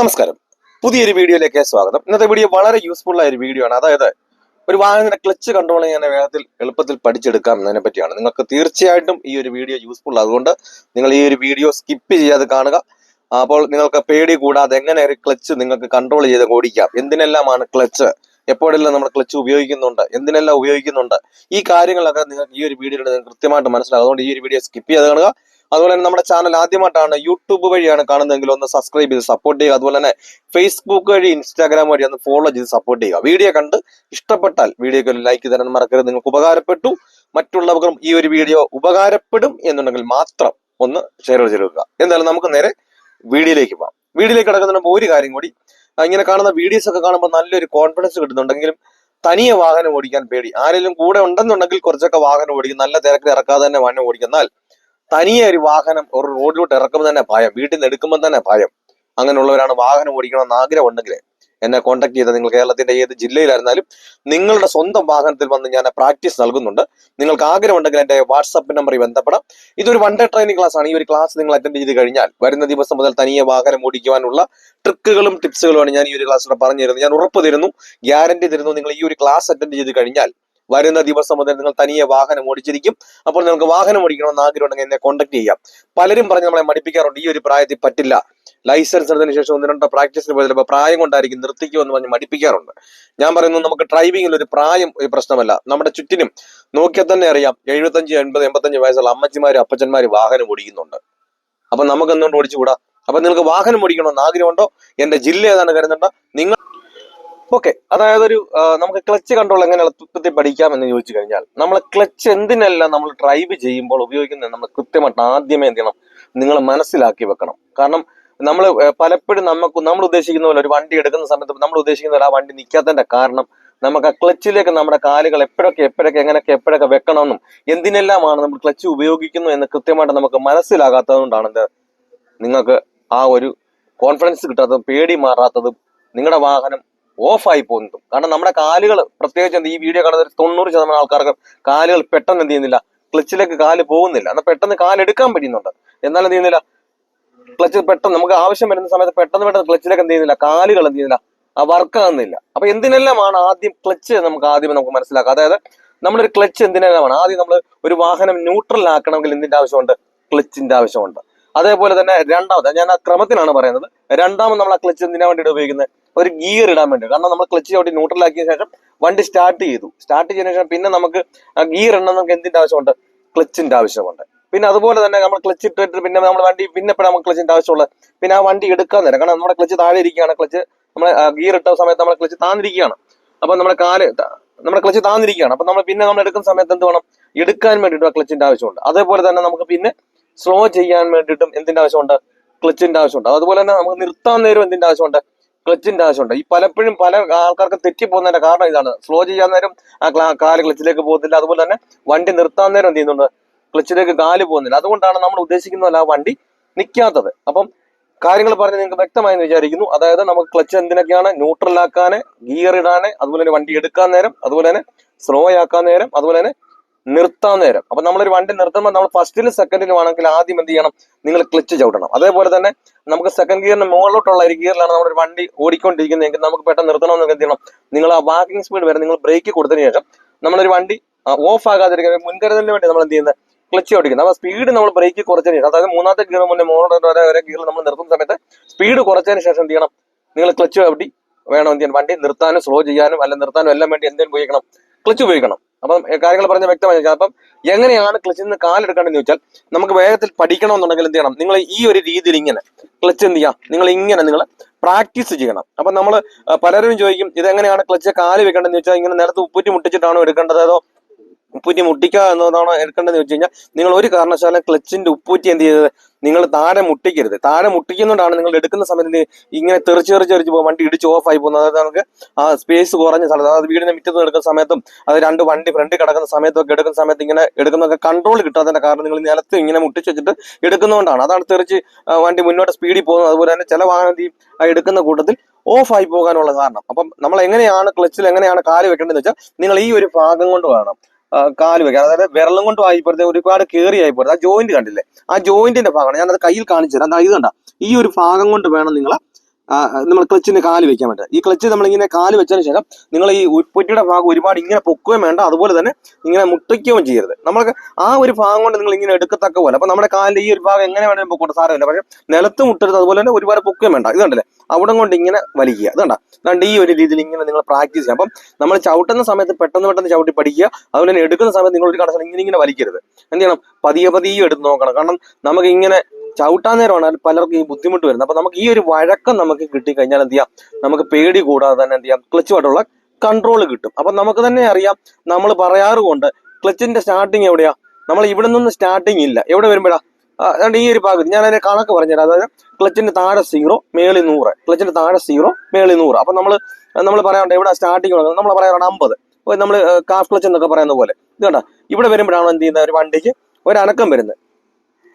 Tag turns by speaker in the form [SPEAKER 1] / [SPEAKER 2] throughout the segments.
[SPEAKER 1] നമസ്കാരം. പുതിയൊരു വീഡിയോയിലേക്ക് സ്വാഗതം. ഇന്നത്തെ വീഡിയോ വളരെ യൂസ്ഫുൾ ആയ ഒരു വീഡിയോ ആണ്. അതായത് ഒരു വാഹനത്തിന്റെ ക്ലച്ച് കൺട്രോൾ ചെയ്യാൻ വേഗത്തിൽ എളുപ്പത്തിൽ പഠിച്ചെടുക്കാം എന്നതിനെ പറ്റിയാണ്. നിങ്ങൾക്ക് തീർച്ചയായിട്ടും ഈ ഒരു വീഡിയോ യൂസ്ഫുൾ അതുകൊണ്ട് നിങ്ങൾ ഈ ഒരു വീഡിയോ സ്കിപ്പ് ചെയ്യാതെ കാണുക. അപ്പോൾ നിങ്ങൾക്ക് പേടി കൂടാതെ എങ്ങനെ ഒരു ക്ലച്ച് നിങ്ങൾക്ക് കൺട്രോൾ ചെയ്ത് ഓടിക്കാം? എന്തിനെല്ലാമാണ് ക്ലച്ച് എപ്പോഴെല്ലാം നമ്മൾ ക്ലച്ച് ഉപയോഗിക്കുന്നുണ്ട്? എന്തിനെല്ലാം ഉപയോഗിക്കുന്നുണ്ട്? ഈ കാര്യങ്ങളൊക്കെ നിങ്ങൾക്ക് ഈ ഒരു വീഡിയോയിൽ നിങ്ങൾക്ക് കൃത്യമായിട്ട് മനസ്സിലാകും. അതുകൊണ്ട് ഈ ഒരു വീഡിയോ സ്കിപ്പ് ചെയ്ത് കാണുക. അതുപോലെ തന്നെ നമ്മുടെ ചാനൽ ആദ്യമായിട്ടാണ് യൂട്യൂബ് വഴിയാണ് കാണുന്നതെങ്കിൽ ഒന്ന് സബ്സ്ക്രൈബ് ചെയ്ത് സപ്പോർട്ട് ചെയ്യുക. അതുപോലെ തന്നെ ഫേസ്ബുക്ക് വഴി ഇൻസ്റ്റാഗ്രാം വഴി ഒന്ന് ഫോളോ ചെയ്ത് സപ്പോർട്ട് ചെയ്യുക. വീഡിയോ കണ്ട് ഇഷ്ടപ്പെട്ടാൽ വീഡിയോക്ക് ഒരു ലൈക്ക് തരാൻ മറക്കരുത്. നിങ്ങൾക്ക് ഉപകാരപ്പെട്ടു മറ്റുള്ളവർക്കും ഈ ഒരു വീഡിയോ ഉപകാരപ്പെടും എന്നുണ്ടെങ്കിൽ മാത്രം ഒന്ന് ഷെയർ ചെയ്തെടുക്കുക എന്തായാലും നമുക്ക് നേരെ വീഡിയോയിലേക്ക് പോകാം. വീഡിയോയിലേക്ക് കിടക്കുന്നതിന് ഒരു കാര്യം കൂടി. ഇങ്ങനെ കാണുന്ന വീഡിയോസ് ഒക്കെ കാണുമ്പോൾ നല്ലൊരു കോൺഫിഡൻസ് കിട്ടുന്നുണ്ടെങ്കിലും തനിയെ വാഹനം ഓടിക്കാൻ പേടി. ആരെങ്കിലും കൂടെ ഉണ്ടെന്നുണ്ടെങ്കിൽ കുറച്ചൊക്കെ വാഹനം ഓടിക്കും. നല്ല തിരക്കിൽ ഇറക്കാതെ തന്നെ വാഹനം ഓടിക്കും. എന്നാൽ തനിയെ ഒരു വാഹനം ഒരു റോഡിലോട്ട് ഇറക്കുമ്പോൾ തന്നെ ഭയം വീട്ടിൽ നിന്ന് എടുക്കുമ്പോൾ തന്നെ ഭയം. അങ്ങനെയുള്ളവരാണ് വാഹനം ഓടിക്കണമെന്ന് ആഗ്രഹം ഉണ്ടെങ്കിൽ എന്നെ കോൺടാക്ട് ചെയ്ത നിങ്ങൾ കേരളത്തിന്റെ ഏത് ജില്ലയിലായിരുന്നാലും നിങ്ങളുടെ സ്വന്തം വാഹനത്തിൽ വന്ന് ഞാൻ പ്രാക്ടീസ് നൽകുന്നുണ്ട്. നിങ്ങൾക്ക് ആഗ്രഹം ഉണ്ടെങ്കിൽ എന്റെ വാട്സപ്പ് നമ്പറിൽ ബന്ധപ്പെടാം. ഇതൊരു വൺ ഡേ ട്രെയിനിങ് ക്ലാസ് ആണ്. ഈ ഒരു ക്ലാസ് നിങ്ങൾ അറ്റൻഡ് ചെയ്ത് കഴിഞ്ഞാൽ വരുന്ന ദിവസം മുതൽ തനിയെ വാഹനം ഓടിക്കുവാനുള്ള ട്രിക്കുകളും ടിപ്സുകളുമാണ് ഞാൻ ഈ ഒരു ക്ലാസ്സിലൂടെ പറഞ്ഞു തരുന്നത് ഞാൻ ഉറപ്പ് തരുന്നു ഗ്യാരണ്ടി തരുന്നു നിങ്ങൾ ഈ ഒരു ക്ലാസ് അറ്റൻഡ് ചെയ്ത് കഴിഞ്ഞാൽ വരുന്ന ദിവസം മുതൽ നിങ്ങൾ തനിയെ വാഹനം ഓടിച്ചിരിക്കും. അപ്പോൾ നിങ്ങൾക്ക് വാഹനം ഓടിക്കണമെന്ന് ആഗ്രഹം ഉണ്ടെങ്കിൽ എന്നെ കോൺടാക്ട് ചെയ്യാം. പലരും പറഞ്ഞ് നമ്മളെ മടിപ്പിക്കാറുണ്ട് ഈ ഒരു പ്രായത്തിൽ പറ്റില്ല. ലൈസൻസ് എടുത്തതിന് ശേഷം ഒന്ന് രണ്ടോ പ്രാക്ടീസിന് പോയി ചിലപ്പോൾ പ്രായം കൊണ്ടായിരിക്കും നിർത്തിക്കുമെന്ന് പറഞ്ഞ് മടിപ്പിക്കാറുണ്ട്. ഞാൻ പറയുന്നു നമുക്ക് ഡ്രൈവിംഗിൽ ഒരു പ്രായം ഒരു പ്രശ്നമല്ല. നമ്മുടെ ചുറ്റിനും നോക്കിയാൽ തന്നെ അറിയാം എഴുപത്തഞ്ച് എൺപത് എൺപത്തഞ്ച് വയസ്സുള്ള അമ്മച്ചിമാരും അപ്പച്ചന്മാരും വാഹനം ഓടിക്കുന്നുണ്ട്. അപ്പൊ നമുക്ക് എന്തുകൊണ്ട് ഓടിച്ചുകൂടാ? അപ്പൊ നിങ്ങൾക്ക് വാഹനം ഓടിക്കണമെന്ന് ആഗ്രഹമുണ്ടോ? എന്റെ ജില്ല ഏതാണ് കരുതണ്ട. നിങ്ങൾ ഓക്കെ അതായത് ഒരു നമുക്ക് ക്ലച്ച് കൺട്രോൾ എങ്ങനെ എളുപ്പത്തിൽ പഠിക്കാം എന്ന് ചോദിച്ചു കഴിഞ്ഞാൽ നമ്മൾ ക്ലച്ച് എന്തിനെല്ലാം നമ്മൾ ഡ്രൈവ് ചെയ്യുമ്പോൾ ഉപയോഗിക്കുന്നത് നമ്മൾ കൃത്യമായിട്ട് ആദ്യമേ എന്ത് ചെയ്യണം? നിങ്ങൾ മനസ്സിലാക്കി വെക്കണം. കാരണം നമ്മൾ പലപ്പോഴും നമുക്ക് നമ്മൾ ഉദ്ദേശിക്കുന്ന പോലെ ഒരു വണ്ടി എടുക്കുന്ന സമയത്ത് നമ്മൾ ഉദ്ദേശിക്കുന്ന പോലെ ആ വണ്ടി നിൽക്കാത്തതിന്റെ കാരണം നമുക്ക് ആ ക്ലച്ചിലേക്ക് നമ്മുടെ കാലുകൾ എപ്പോഴൊക്കെ എപ്പോഴൊക്കെ എങ്ങനെയൊക്കെ എപ്പോഴൊക്കെ വെക്കണമെന്നും എന്തിനെല്ലാമാണ് നമ്മൾ ക്ലച്ച് ഉപയോഗിക്കുന്നു എന്ന് കൃത്യമായിട്ട് നമുക്ക് മനസ്സിലാകാത്തതുകൊണ്ടാണ് എന്ത് നിങ്ങൾക്ക് ആ ഒരു കോൺഫിഡൻസ് കിട്ടാത്തതും പേടി മാറാത്തതും നിങ്ങളുടെ വാഹനം ഓഫായി പോകുന്നതും. കാരണം നമ്മുടെ കാലുകൾ പ്രത്യേകിച്ച് എന്ത് ഈ വീഡിയോ കാണുന്ന ഒരു തൊണ്ണൂറ് ശതമാനം ആൾക്കാർക്ക് കാലുകൾ പെട്ടെന്ന് എന്ത് ചെയ്യുന്നില്ല ക്ലച്ചിലേക്ക് കാൽ പോകുന്നില്ല. എന്നാൽ പെട്ടെന്ന് കാലെടുക്കാൻ പറ്റുന്നുണ്ട്. എന്നാൽ എന്ത് ചെയ്യുന്നില്ല ക്ലച്ച് പെട്ടെന്ന് നമുക്ക് ആവശ്യം വരുന്ന സമയത്ത് പെട്ടെന്ന് പെട്ടെന്ന് ക്ലച്ചിലേക്ക് എന്ത് ചെയ്യുന്നില്ല കാലുകൾ എന്ത് ചെയ്യുന്നില്ല ആ വർക്ക് ആകുന്നില്ല അപ്പൊ എന്തിനെല്ലാമാണ് ആദ്യം ക്ലച്ച് നമുക്ക് ആദ്യം നമുക്ക് മനസ്സിലാക്കാം. അതായത് നമ്മളൊരു ക്ലച്ച് എന്തിനെല്ലാമാണ്? ആദ്യം നമ്മൾ ഒരു വാഹനം ന്യൂട്രൽ ആക്കണമെങ്കിൽ എന്തിന്റെ ആവശ്യമുണ്ട്? ക്ലച്ചിന്റെ ആവശ്യമുണ്ട്. അതേപോലെ തന്നെ രണ്ടാമത് ഞാൻ ആ ക്രമത്തിലാണ് പറയുന്നത്. രണ്ടാമത് നമ്മൾ ആ ക്ലച്ച് എന്തിനാ വേണ്ടിയിട്ട് ഉപയോഗിക്കുന്നത്? ഒരു ഗിയർ ഇടാൻ വേണ്ടി. കാരണം നമ്മൾ ക്ലച്ച് ചവിട്ടി ന്യൂട്രലാക്കിയ ശേഷം വണ്ടി സ്റ്റാർട്ട് ചെയ്തു. സ്റ്റാർട്ട് ചെയ്തതിനു ശേഷം പിന്നെ നമുക്ക് ഗിയർ ഇടണം നമുക്ക് എന്തിന്റെ ആവശ്യമുണ്ട്? ക്ലച്ചിന്റെ ആവശ്യമുണ്ട്. പിന്നെ അതുപോലെ തന്നെ നമ്മൾ ക്ലച്ച് ഇട്ടിട്ട് പിന്നെ നമ്മുടെ വണ്ടി പിന്നെ എപ്പോഴാണ് നമുക്ക് ക്ലച്ചിന്റെ ആവശ്യമുള്ള പിന്നെ ആ വണ്ടി എടുക്കാൻ നേരം കാരണം നമ്മുടെ ക്ലച്ച് താഴെ ഇരിക്കുകയാണ്. ക്ലച്ച് നമ്മൾ ഗിയർ ഇട്ട സമയത്ത് നമ്മുടെ ക്ലച്ച് താന്നിരിക്കുകയാണ്. അപ്പൊ നമ്മുടെ കാൽ നമ്മുടെ ക്ലച്ച് താന്നിരിക്കുകയാണ്. അപ്പൊ നമ്മൾ പിന്നെ നമ്മൾ എടുക്കുന്ന സമയത്ത് എന്ത് വേണം? എടുക്കാൻ വേണ്ടിയിട്ട് ആ ക്ലച്ചിന്റെ ആവശ്യമുണ്ട്. അതേപോലെ തന്നെ നമുക്ക് പിന്നെ സ്ലോ ചെയ്യാൻ വേണ്ടിയിട്ടും എന്തിന്റെ ആവശ്യമുണ്ട്? ക്ലച്ചിന്റെ ആവശ്യമുണ്ട്. അതുപോലെ തന്നെ നമുക്ക് നിർത്താൻ നേരം എന്തിന്റെ ആവശ്യമുണ്ട്? ക്ലച്ചിന്റെ ആവശ്യമുണ്ട്. ഈ പലപ്പോഴും പല ആൾക്കാർക്ക് തെറ്റിപ്പോകുന്നതിന്റെ കാരണം ഇതാണ്. സ്ലോ ചെയ്യാൻ നേരം ആ ക്ലാ- കാൽ ക്ലച്ചിലേക്ക് പോകുന്നില്ല. അതുപോലെ തന്നെ വണ്ടി നിർത്താൻ നേരം എന്ത് ചെയ്യുന്നുണ്ട്? ക്ലച്ചിലേക്ക് കാൽ പോകുന്നില്ല. അതുകൊണ്ടാണ് നമ്മൾ ഉദ്ദേശിക്കുന്ന പോലെ ആ വണ്ടി നിൽക്കാത്തത് അപ്പം കാര്യങ്ങൾ പറഞ്ഞ് നിങ്ങൾക്ക് വ്യക്തമായെന്ന് വിചാരിക്കുന്നു. അതായത് നമുക്ക് ക്ലച്ച് എന്തിനൊക്കെയാണ്? ന്യൂട്രൽ ആക്കാന് ഗിയർ ഇടാന് അതുപോലെ തന്നെ വണ്ടി എടുക്കാൻ നേരം അതുപോലെ തന്നെ സ്ലോ ആക്കാൻ നേരം അതുപോലെ തന്നെ നിർത്താൻ നേരം. അപ്പൊ നമ്മളൊരു വണ്ടി നിർത്തുമ്പോൾ നമ്മൾ ഫസ്റ്റിലും സെക്കൻഡിലും ആണെങ്കിൽ ആദ്യം എന്ത് ചെയ്യണം? നിങ്ങൾ ക്ലിച്ച് ചവിട്ടണം. അതേപോലെ തന്നെ നമുക്ക് സെക്കൻഡ് ഗിയറിന് മുകളിലോട്ടുള്ള ഒരു ഗിയറിലാണ് നമ്മളൊരു വണ്ടി ഓടിക്കൊണ്ടിരിക്കുന്നതെങ്കിൽ നമുക്ക് പെട്ടെന്ന് നിർത്തണമെന്ന് എന്ത് ചെയ്യണം? നിങ്ങൾ ആ വാക്കിംഗ് സ്പീഡ് വരെ നിങ്ങൾ ബ്രേക്ക് കൊടുത്തതിന് ശേഷം നമ്മളൊരു വണ്ടി ഓഫ് ആകാതിരിക്കാൻ ഒരു മുൻകരുതലിന് വേണ്ടി നമ്മൾ എന്ത് ചെയ്യുന്നത്? ക്ലച്ച് ഓടിക്കുന്നത് അപ്പൊ സ്പീഡ് നമ്മൾ ബ്രേക്ക് കുറച്ചതിന് ശേഷം അതായത് മൂന്നാമത്തെ ഗിയർ മുന്നേ മുകളിലോട്ട് വരെ വരെ ഗിയറിൽ നമ്മൾ നിർത്തുന്ന സമയത്ത് സ്പീഡ് കുറച്ചതിന് ശേഷം എന്ത് ചെയ്യണം? നിങ്ങൾ ക്ലച്ച് ചവിട്ടി വേണം എന്ത് ചെയ്യാൻ വണ്ടി നിർത്താനും സ്ലോ ചെയ്യാനും അല്ല നിർത്താനും എല്ലാം വേണ്ടി എന്തെങ്കിലും ഉപയോഗിക്കണം ക്ലച്ച് ഉപയോഗിക്കണം. അപ്പം കാര്യങ്ങൾ പറഞ്ഞ വ്യക്തമായി അപ്പം എങ്ങനെയാണ് ക്ലച്ചിൽ നിന്ന് കാലെടുക്കേണ്ടതെന്ന് വെച്ചാൽ നമുക്ക് വേഗത്തിൽ പഠിക്കണമെന്നുണ്ടെങ്കിൽ എന്ത് ചെയ്യണം? നിങ്ങൾ ഈ ഒരു രീതിയിൽ ഇങ്ങനെ ക്ലച്ച് എന്ത് ചെയ്യാം നിങ്ങൾ ഇങ്ങനെ നിങ്ങൾ പ്രാക്ടീസ് ചെയ്യണം. അപ്പൊ നമ്മൾ പലരും ചോദിക്കും ഇതെങ്ങനെയാണ് ക്ലച്ച് കാൽ വെക്കേണ്ടതെന്ന് ചോദിച്ചാൽ ഇങ്ങനെ നിലത്ത് ഉപ്പുറ്റി മുട്ടിച്ചിട്ടാണോ എടുക്കേണ്ടത്? അതോ ഉപ്പൂറ്റി മുട്ടിക്കുക എന്നതാണോ എടുക്കേണ്ടതെന്ന് വെച്ച് കഴിഞ്ഞാൽ നിങ്ങൾ ഒരു കാരണവശാലും ക്ലച്ചിന്റെ ഉപ്പൂറ്റി എന്ത് ചെയ്തത് നിങ്ങൾ താഴെ മുട്ടിക്കരുത്. താഴെ മുട്ടിക്കുന്നതുകൊണ്ടാണ് നിങ്ങൾ എടുക്കുന്ന സമയത്ത് ഇങ്ങനെ തെറിച്ച് തെറിച്ച് തെറിച്ച് പോകും. വണ്ടി ഇടിച്ച് ഓഫ് ആയി പോകുന്നത് അതായത് നമുക്ക് ആ സ്പേസ് കുറഞ്ഞ സ്ഥലത്ത് അതായത് വീടിന്റെ മുറ്റത്ത് എടുക്കുന്ന സമയത്തും അത് രണ്ട് വണ്ടി ഫ്രണ്ടിൽ കിടക്കുന്ന സമയത്തും ഒക്കെ എടുക്കുന്ന സമയത്ത് ഇങ്ങനെ എടുക്കുന്നതൊക്കെ കൺട്രോൾ കിട്ടാത്തതിന്റെ കാരണം നിങ്ങൾ നിലത്ത് ഇങ്ങനെ മുട്ടിച്ച് വെച്ചിട്ട് എടുക്കുന്നതുകൊണ്ടാണ്. അതാണ് തെറിച്ച് വണ്ടി മുന്നോട്ട് സ്പീഡിൽ പോകുന്നത്. അതുപോലെ തന്നെ ചില വാഹനം എടുക്കുന്ന കൂട്ടത്തിൽ ഓഫ് ആയി പോകാനുള്ള കാരണം. അപ്പം നമ്മൾ എങ്ങനെയാണ് ക്ലച്ചിൽ എങ്ങനെയാണ് കാൽ വെക്കേണ്ടതെന്ന് വെച്ചാൽ നിങ്ങൾ ഈ ഒരു ഭാഗം കൊണ്ട് വേണം. കാൽ വെക്കുക. അതായത് വിരലും കൊണ്ട് ആയിപ്പോഴത്തെ ഒരുപാട് കയറി ആയിപ്പോഴത്തെ ആ ജോയിന്റ് കണ്ടില്ലേ? ആ ജോയിന്റിന്റെ ഭാഗമാണ്. ഞാനത് കയ്യിൽ കാണിച്ചു തരാം. ഇത് ഈ ഒരു ഭാഗം കൊണ്ട് വേണം നിങ്ങൾ നമ്മൾ ക്ലച്ചിന്റെ കാൽ വെക്കാൻ പറ്റുക ഈ ക്ലച്ച് നമ്മളിങ്ങനെ കാൽ വെച്ചതിന് ശേഷം നിങ്ങൾ ഈ ഉപ്പറ്റിയുടെ ഭാഗം ഒരുപാട് ഇങ്ങനെ പൊക്കുകയും വേണ്ട. അതുപോലെ തന്നെ ഇങ്ങനെ മുട്ടിക്കുകയും ചെയ്യരുത്. നമ്മൾക്ക് ആ ഒരു ഭാഗം കൊണ്ട് നിങ്ങൾ ഇങ്ങനെ എടുക്കത്തക്ക പോലെ. അപ്പൊ നമ്മുടെ കാലിന്റെ ഈ ഒരു ഭാഗം എങ്ങനെ വേണമെങ്കിലും പൊക്കോട്ടെ സാരമില്ല. പക്ഷേ നിലത്ത് മുട്ടരുത്. അതുപോലെ തന്നെ ഒരുപാട് പൊക്കുകയും വേണ്ട. ഇത് കണ്ടല്ലേ? അവിടെ കൊണ്ട് ഇങ്ങനെ വലിക്കുക. ഇത് കണ്ട? അതുകൊണ്ട് ഈ ഒരു രീതിയിൽ ഇങ്ങനെ നിങ്ങൾ പ്രാക്ടീസ് ചെയ്യാം അപ്പം നമ്മൾ ചവിട്ടുന്ന സമയത്ത് പെട്ടെന്ന് പെട്ടെന്ന് ചവിട്ടി പഠിക്കുക. അതുപോലെ തന്നെ എടുക്കുന്ന സമയത്ത് നിങ്ങൾ ഒരു കടസം ഇങ്ങനെ ഇങ്ങനെ വലിക്കരുത്. എന്ത് ചെയ്യണം? പതിയെ പതിയെ എടുത്ത് നോക്കണം. കാരണം നമുക്ക് ഇങ്ങനെ ചവിട്ടാൻ നേരമാണ് പലർക്കും ഈ ബുദ്ധിമുട്ട് വരുന്നത്. അപ്പൊ നമുക്ക് ഈ ഒരു വഴക്കം നമുക്ക് കിട്ടിക്കഴിഞ്ഞാൽ എന്ത് ചെയ്യാം? നമുക്ക് പേടി കൂടാതെ തന്നെ എന്ത് ചെയ്യാം? ക്ലച്ചുമായിട്ടുള്ള കൺട്രോൾ കിട്ടും. അപ്പൊ നമുക്ക് തന്നെ അറിയാം നമ്മൾ പറയാറുകൊണ്ട് ക്ലച്ചിന്റെ സ്റ്റാർട്ടിങ് എവിടെയാ? നമ്മൾ ഇവിടെ നിന്ന് സ്റ്റാർട്ടിങ് ഇല്ല. എവിടെ വരുമ്പോഴാ? ഈ ഒരു ഭാഗത്ത് ഞാൻ അതിന്റെ കണക്ക് പറഞ്ഞുതരാം. അതായത് ക്ലച്ചിന്റെ താഴെ സീറോ മേളിൽ നൂറ്. ക്ലച്ചിന്റെ താഴെ സീറോ മേളിൽ നൂറ്. അപ്പൊ നമ്മൾ നമ്മൾ പറയാറുണ്ട് എവിടെ സ്റ്റാർട്ടിങ് നമ്മൾ പറയാറുണ്ട് അമ്പത്. നമ്മൾ കാഫ് ക്ലച്ച് എന്നൊക്കെ പറയുന്ന പോലെ. ഇത് കണ്ട? ഇവിടെ വരുമ്പോഴാണ് എന്ത് ചെയ്യുന്നത്? ഒരു വണ്ടിക്ക് ഒരു അനക്കം വരുന്നത്.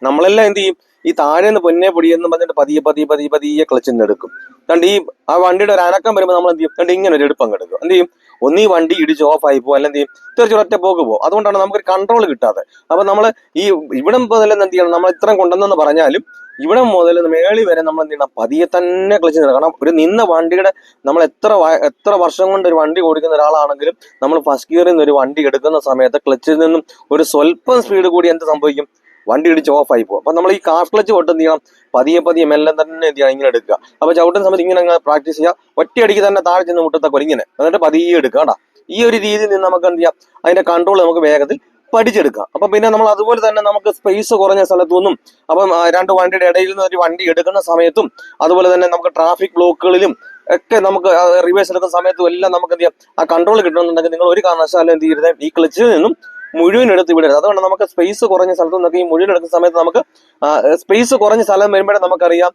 [SPEAKER 1] നമ്മളെല്ലാം എന്ത് ചെയ്യും? ഈ താഴെ നിന്ന് പൊന്നെ പൊടിയെന്ന് പറഞ്ഞിട്ട് പതിയെ പതിയെ പതിയെ പതിയെ ക്ലച്ചിൽ എടുക്കും. കണ്ട് ഈ ആ വണ്ടിയുടെ ഒരു അനക്കം വരുമ്പോൾ നമ്മൾ എന്ത് ചെയ്യും? കണ്ട് ഇങ്ങനെ ഒരു എടുപ്പം കിടക്കും എന്ത് ചെയ്യും? ഒന്നീ വണ്ടി ഇടിച്ച് ഓഫ് ആയി പോകും അല്ലെങ്കിൽ എന്ത് ചെയ്യും? തീർച്ചയായും ഒറ്റ പോക്ക് പോകും അതുകൊണ്ടാണ് നമുക്കൊരു കൺട്രോൾ കിട്ടാതെ. അപ്പൊ നമ്മൾ ഈ ഇവിടം മുതൽ എന്ത് ചെയ്യണം? നമ്മൾ ഇത്രയും കൊണ്ടുവന്നെന്ന് പറഞ്ഞാലും ഇവിടെ മുതൽ മേളി വരെ നമ്മൾ എന്ത് ചെയ്യണം? പതിയെ തന്നെ ക്ലച്ച് കാരണം ഒരു നിന്ന വണ്ടിയുടെ നമ്മൾ എത്ര എത്ര വർഷം കൊണ്ട് ഒരു വണ്ടി ഓടിക്കുന്ന ഒരാളാണെങ്കിലും നമ്മൾ ഫസ്റ്റ് ഗിയറിൽ നിന്ന് ഒരു വണ്ടി എടുക്കുന്ന സമയത്ത് ക്ലച്ചിൽ നിന്നും ഒരു സ്വല്പം സ്പീഡ് കൂടി എന്ത് സംഭവിക്കും? വണ്ടി ഇടിച്ച് ഓഫ് ആയി പോകും അപ്പൊ നമ്മൾ ഈ കാർ ക്ലച്ച് തൊട്ട് എന്ത് ചെയ്യണം? പതിയെ പതിയെ മെല്ലെ തന്നെ എന്ത് ഇങ്ങനെ എടുക്കുക. അപ്പൊ ചവിട്ടുന്ന സമയത്ത് ഇങ്ങനെ പ്രാക്ടീസ് ചെയ്യുക. ഒറ്റയടിക്ക് തന്നെ താഴെ ചെന്ന് മുട്ടത്തക്ക ഇങ്ങനെ. എന്നിട്ട് പതിയെ എടുക്കുക കേട്ടോ ഈ ഒരു രീതിയിൽ നിന്ന് നമുക്ക് എന്ത് ചെയ്യാം? അതിന്റെ കൺട്രോൾ നമുക്ക് വേഗത്തിൽ പഠിച്ചെടുക്കാം അപ്പൊ പിന്നെ നമ്മൾ അതുപോലെ തന്നെ നമുക്ക് സ്പേസ് കുറഞ്ഞ സ്ഥലത്തുനിന്നും അപ്പം രണ്ട് വണ്ടിയുടെ ഇടയിൽ നിന്ന് ഒരു വണ്ടി എടുക്കുന്ന സമയത്തും അതുപോലെ തന്നെ നമുക്ക് ട്രാഫിക് ബ്ലോക്കുകളിലും ഒക്കെ നമുക്ക് റിവേഴ്സ് എടുക്കുന്ന സമയത്തും എല്ലാം നമുക്ക് എന്ത് ചെയ്യാം? ആ കൺട്രോൾ കിട്ടണമെന്നുണ്ടെങ്കിൽ നിങ്ങൾ ഒരു കാരണവശാലും എന്ത് ചെയ്യരുത്? ഈ ക്ലച്ചിൽ നിന്നും മുഴുവൻ എടുത്ത് വിടരുത്. അതുകൊണ്ട് നമുക്ക് സ്പേസ് കുറഞ്ഞ സ്ഥലത്തു നിന്നൊക്കെ ഈ മുഴുവൻ എടുക്കുന്ന സമയത്ത് നമുക്ക് സ്പേസ് കുറഞ്ഞ സ്ഥലം വരുമ്പോഴേ നമുക്കറിയാം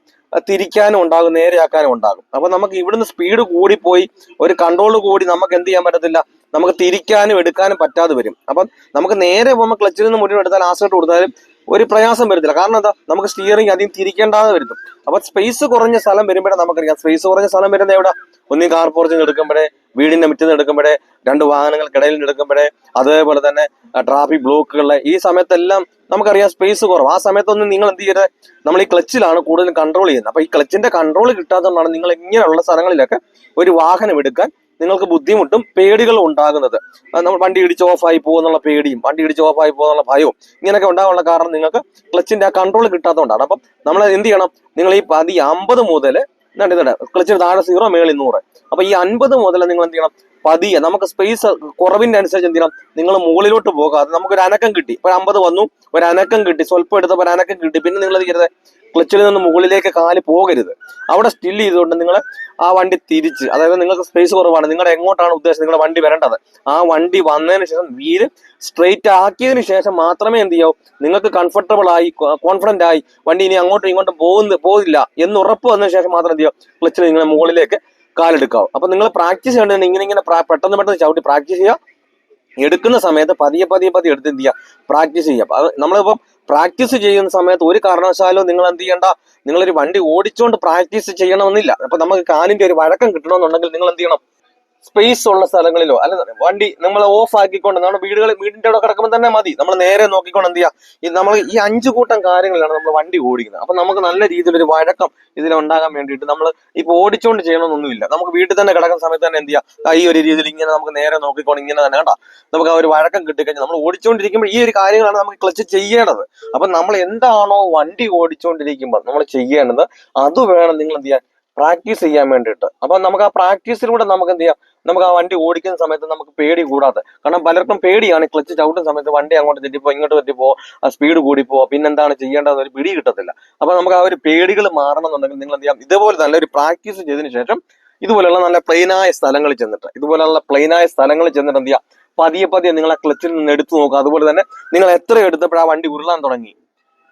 [SPEAKER 1] തിരിക്കാനും ഉണ്ടാകും നേരെയാക്കാനും ഉണ്ടാകും. അപ്പൊ നമുക്ക് ഇവിടുന്ന് സ്പീഡ് കൂടിപ്പോയി ഒരു കൺട്രോൾ കൂടി നമുക്ക് എന്ത് ചെയ്യാൻ പറ്റത്തില്ല. നമുക്ക് തിരിക്കാനും എടുക്കാനും പറ്റാതെ വരും. അപ്പം നമുക്ക് നേരെ പോകുമ്പോൾ ക്ലച്ചിൽ നിന്ന് മുഴുവൻ എടുത്താൽ ആസിഡ് കൊടുത്താലും ഒരു പ്രയാസം വരുന്നില്ല. കാരണം എന്താ? നമുക്ക് സ്റ്റിയറിംഗ് അധികം തിരിക്കേണ്ടാതെ വരുന്നു. അപ്പൊ സ്പേസ് കുറഞ്ഞ സ്ഥലം വരുമ്പോഴേ നമുക്കറിയാം. സ്പേസ് കുറഞ്ഞ സ്ഥലം വരുന്നത് എവിടെ? ഒന്നീ കാർ പോർച്ചിൽ നിന്ന് എടുക്കുമ്പോഴേ വീടിന്റെ മുറ്റിൽ നിന്ന് എടുക്കുമ്പോഴേ രണ്ട് വാഹനങ്ങൾക്കിടയിൽ നിന്ന് എടുക്കുമ്പോഴേ അതേപോലെ തന്നെ ട്രാഫിക് ബ്ലോക്കുകളിലെ ഈ സമയത്തെല്ലാം നമുക്കറിയാം സ്പേസ് കുറവ്. ആ സമയത്തൊന്നും നിങ്ങൾ എന്ത് ചെയ്യരുത്? നമ്മൾ ഈ ക്ലച്ചിലാണ് കൂടുതലും കൺട്രോൾ ചെയ്യുന്നത്. അപ്പൊ ഈ ക്ലച്ചിന്റെ കൺട്രോൾ കിട്ടാത്തതുകൊണ്ടാണ് നിങ്ങൾ ഇങ്ങനെയുള്ള സ്ഥലങ്ങളിലൊക്കെ ഒരു വാഹനം എടുക്കാൻ നിങ്ങൾക്ക് ബുദ്ധിമുട്ടും പേടികളും ഉണ്ടാകുന്നത്. നമ്മൾ വണ്ടി ഇടിച്ച് ഓഫായി പോകുന്നുള്ള പേടിയും വണ്ടി ഇടിച്ച് ഓഫായി പോകുന്നുള്ള ഭയവും ഇങ്ങനെയൊക്കെ ഉണ്ടാകാനുള്ള കാരണം നിങ്ങൾക്ക് ക്ലച്ചിന്റെ ആ കൺട്രോൾ കിട്ടാത്തതുകൊണ്ടാണ്. അപ്പം നമ്മൾ എന്ത് ചെയ്യണം? നിങ്ങൾ ഈ പതി അമ്പത് മുതൽ ഇതുണ്ട് ഇതുണ്ട് ക്ലച്ചിന് താഴെ സീറോ മേളിൽ നൂറ്. അപ്പൊ ഈ അൻപത് മുതൽ നിങ്ങൾ എന്ത് ചെയ്യണം? പതിയെ നമുക്ക് സ്പേസ് കുറവിന്റെ അനുസരിച്ച് എന്ത് ചെയ്യണം? നിങ്ങൾ മുകളിലോട്ട് പോകാതെ നമുക്കൊരു അനക്കം കിട്ടി. ഇപ്പൊ അമ്പത് വന്നു ഒരു അനക്കം കിട്ടി. സ്വല്പം എടുത്തപ്പോൾ ഒരു അനക്കം കിട്ടി. പിന്നെ നിങ്ങൾ എന്ത് ചെയ്യരുത്? ക്ലച്ചിൽ നിന്ന് മുകളിലേക്ക് കാൽ പോകരുത്. അവിടെ സ്റ്റിൽ ചെയ്തുകൊണ്ട് നിങ്ങൾ ആ വണ്ടി തിരിച്ച് അതായത് നിങ്ങൾക്ക് സ്പേസ് കുറവാണ് നിങ്ങളുടെ എങ്ങോട്ടാണ് ഉദ്ദേശം നിങ്ങളുടെ വണ്ടി വരേണ്ടത്? ആ വണ്ടി വന്നതിന് ശേഷം വീൽ സ്ട്രെയിറ്റ് ആക്കിയതിന് ശേഷം മാത്രമേ എന്ത് ചെയ്യാവൂ? നിങ്ങൾക്ക് കംഫർട്ടബിൾ ആയി കോൺഫിഡന്റ് ആയി വണ്ടി ഇനി അങ്ങോട്ടും ഇങ്ങോട്ടും പോകുന്ന പോകില്ല എന്ന് ഉറപ്പ് വന്നതിന് ശേഷം മാത്രം എന്ത് ചെയ്യാം ക്ലച്ചിൽ നിങ്ങളെ മുകളിലേക്ക് കാലെടുക്കാവും. അപ്പൊ നിങ്ങൾ പ്രാക്ടീസ് ചെയ്യേണ്ടത് ഇങ്ങനെ ഇങ്ങനെ പെട്ടെന്ന് പെട്ടെന്ന് ചവിട്ടി പ്രാക്ടീസ് ചെയ്യുക. എടുക്കുന്ന സമയത്ത് പതിയെ പതിയെ പതിയെ എടുത്ത് എന്ത് ചെയ്യുക? പ്രാക്ടീസ് ചെയ്യുക. നമ്മളിപ്പം പ്രാക്ടീസ് ചെയ്യുന്ന സമയത്ത് ഒരു കാരണവശാലും നിങ്ങൾ എന്ത് ചെയ്യണ്ട? നിങ്ങളൊരു വണ്ടി ഓടിച്ചുകൊണ്ട് പ്രാക്ടീസ് ചെയ്യണമെന്നില്ല. അപ്പൊ നമുക്ക് കാലിന്റെ ഒരു വഴക്കം കിട്ടണമെന്നുണ്ടെങ്കിൽ നിങ്ങൾ എന്ത് ചെയ്യണം? സ്പേസ് ഉള്ള സ്ഥലങ്ങളിലോ അല്ല വണ്ടി നമ്മൾ ഓഫ് ആക്കിക്കൊണ്ട് നമ്മുടെ വീടുകൾ വീടിന്റെ അവിടെ കിടക്കുമ്പോൾ തന്നെ മതി. നമ്മൾ നേരെ നോക്കിക്കൊണ്ട് എന്ത് ചെയ്യുക നമ്മൾ ഈ അഞ്ചു കൂട്ടം കാര്യങ്ങളിലാണ് നമ്മൾ വണ്ടി ഓടിക്കുന്നത്. അപ്പൊ നമുക്ക് നല്ല രീതിയിലൊരു വഴക്കം ഇതിൽ ഉണ്ടാകാൻ വേണ്ടിയിട്ട് നമ്മൾ ഇപ്പൊ ഓടിച്ചുകൊണ്ട് ചെയ്യണമെന്നൊന്നുമില്ല നമുക്ക് വീട്ടിൽ തന്നെ കിടക്കുന്ന സമയത്ത് തന്നെ എന്ത് ചെയ്യുക ഈ ഒരു രീതിയിൽ ഇങ്ങനെ നമുക്ക് നേരെ നോക്കിക്കൊണ്ട് ഇങ്ങനെ തന്നെ കണ്ടാ? നമുക്ക് ആ ഒരു വഴക്കം കിട്ടിക്കഴിഞ്ഞാൽ നമ്മൾ ഓടിച്ചുകൊണ്ടിരിക്കുമ്പോൾ ഈ ഒരു കാര്യങ്ങളാണ് നമുക്ക് ക്ലച്ച് ചെയ്യേണ്ടത്. അപ്പൊ നമ്മൾ എന്താണോ വണ്ടി ഓടിച്ചുകൊണ്ടിരിക്കുമ്പോൾ നമ്മൾ ചെയ്യേണ്ടത് അത് വേണം നിങ്ങൾ എന്ത് ചെയ്യാൻ? പ്രാക്ടീസ് ചെയ്യാൻ വേണ്ടിയിട്ട്. അപ്പൊ നമുക്ക് ആ പ്രാക്ടീസിലൂടെ നമുക്ക് എന്ത് ചെയ്യാം? നമുക്ക് ആ വണ്ടി ഓടിക്കുന്ന സമയത്ത് നമുക്ക് പേടി കൂടാതെ കാരണം പലർക്കും പേടിയാണ് ക്ലച്ച് ചവിട്ടുന്ന സമയത്ത് വണ്ടി അങ്ങോട്ട് തെറ്റിപ്പോ ഇങ്ങോട്ട് തെറ്റിപ്പോ സ്പീഡ് കൂടിപ്പോ പിന്നെന്താണ് ചെയ്യേണ്ടത് ഒരു പിടി കിട്ടത്തില്ല. അപ്പൊ നമുക്ക് ആ ഒരു പേടികൾ മാറണമെന്നുണ്ടെങ്കിൽ നിങ്ങൾ എന്ത് ചെയ്യാം? ഇതുപോലെ നല്ല ഒരു പ്രാക്ടീസ് ചെയ്തതിനു ശേഷം ഇതുപോലെയുള്ള നല്ല പ്ലെയിനായ സ്ഥലങ്ങളിൽ ചെന്നിട്ട് ഇതുപോലെയുള്ള പ്ലെയിനായ സ്ഥലങ്ങളിൽ ചെന്നിട്ട് എന്ത് ചെയ്യാം? പതിയെ പതിയെ നിങ്ങൾ ആ ക്ലച്ചിൽ നിന്ന് എടുത്തു നോക്കുക. അതുപോലെ തന്നെ നിങ്ങൾ എത്ര എടുത്തപ്പോൾ ആ വണ്ടി ഉരുളാൻ തുടങ്ങി?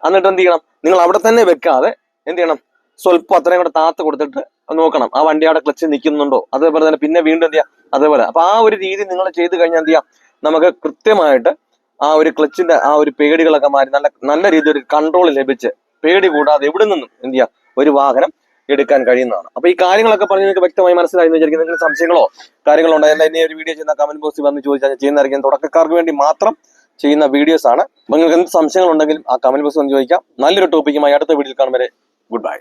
[SPEAKER 1] എന്നിട്ട് എന്ത് ചെയ്യണം? നിങ്ങൾ അവിടെ തന്നെ വെക്കാതെ എന്ത് ചെയ്യണം? സ്വല്പം അത്രയും കൂടെ താത്ത് കൊടുത്തിട്ട് നോക്കണം. ആ വണ്ടി അവിടെ ക്ലച്ച് നിൽക്കുന്നുണ്ടോ? അതേപോലെ തന്നെ പിന്നെ വീണ്ടും എന്ത് ചെയ്യാം? അതേപോലെ. അപ്പൊ ആ ഒരു രീതി നിങ്ങൾ ചെയ്ത് കഴിഞ്ഞാൽ എന്ത് ചെയ്യാം? നമുക്ക് കൃത്യമായിട്ട് ആ ഒരു ക്ലച്ചിന്റെ ആ ഒരു പേടികളൊക്കെ മാറി നല്ല നല്ല രീതിയിൽ ഒരു കൺട്രോൾ ലഭിച്ച് പേടി കൂടാതെ എവിടെ നിന്നും എന്ത് ചെയ്യാം? ഒരു വാഹനം എടുക്കാൻ കഴിയുന്നതാണ്. അപ്പൊ ഈ കാര്യങ്ങളൊക്കെ പറഞ്ഞ് നിങ്ങൾക്ക് വ്യക്തമായി മനസ്സിലായി വിചാരിക്കുന്നു. നിങ്ങൾക്ക് സംശയങ്ങളോ കാര്യങ്ങളോ ഉണ്ടായാലും എന്നെ ഒരു വീഡിയോ ചെയ്യുന്ന കമന്റ് ബോക്സിൽ വന്ന് ചോദിച്ചാൽ ചെയ്യുന്നതായിരിക്കും. തുടക്കക്കാർക്ക് വേണ്ടി മാത്രം ചെയ്യുന്ന വീഡിയോസ് ആണ്. നിങ്ങൾക്ക് എന്ത് സംശയങ്ങൾ ഉണ്ടെങ്കിലും ആ കമന്റ് ബോക്സ് വന്ന് ചോദിക്കാം. നല്ലൊരു ടോപ്പിക്കുമായി അടുത്ത വീഡിയോയിൽ കാണും വരെ. Good bye